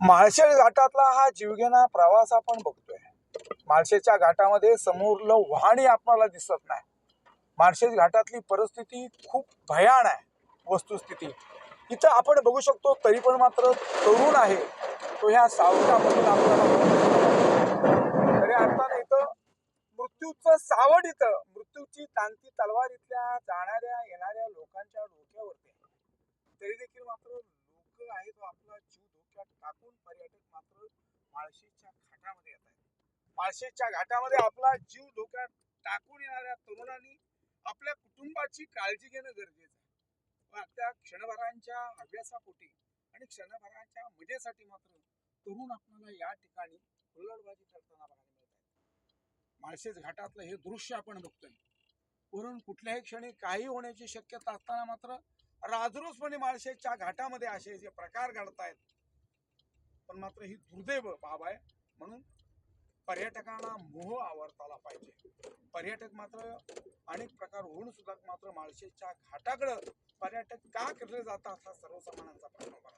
माळशेळ घाटातला हा जीवघेणा प्रवास आपण बघतोय. माळशेच्या घाटामध्ये समोरलं वाहनही आपल्याला दिसत नाही. माळशेज घाटातली परिस्थिती खूप भयान आहे वस्तुस्थिती. इथं आपण बघू शकतो तरी पण मात्र तरुण आहे. तो ह्या सावटामधून आपल्याला तरी अर्थानं इथं मृत्यूचं सावड इथं. मृत्यूची तांती तलवार इथल्या जाणाऱ्या येणाऱ्या लोकांच्या डोक्यावरती तरी देखील मात्र लोक आहेत व आपला जीव टाकून पर्यटक मात्र माळशेजच्या घाटामध्ये येत आहेत. माळशेजच्या घाटामध्ये आपला जीव धोक्यात टाकून येणाऱ्या तरुणांनी आपल्या कुटुंबाची काळजी घेणं गरजेचं आहे. त्या क्षणभरांच्या अभ्यासापोटी आणि क्षणभरांच्या मजेसाठी मात्र तरुण आपल्याला या ठिकाणी हुल्लडबाजी करताना बघायला मिळत आहे माळशेज घाटातलं हे दृश्य आपण बघतोय. वरून कुठल्याही क्षणी काही होण्याची शक्यता असताना मात्र राजरोसपणे माळशेजच्या घाटामध्ये असे जे प्रकार घडतायत पण मात्र ही दुर्दैव बाब आहे. म्हणून पर्यटकांना मोह आवरताला पाहिजे. पर्यटक मात्र अनेक प्रकार होऊन सुद्धा मात्र माळशेच्या घाटाकडं पर्यटक का केले जातात हा सर्वसामान्यांचा प्रश्न उभा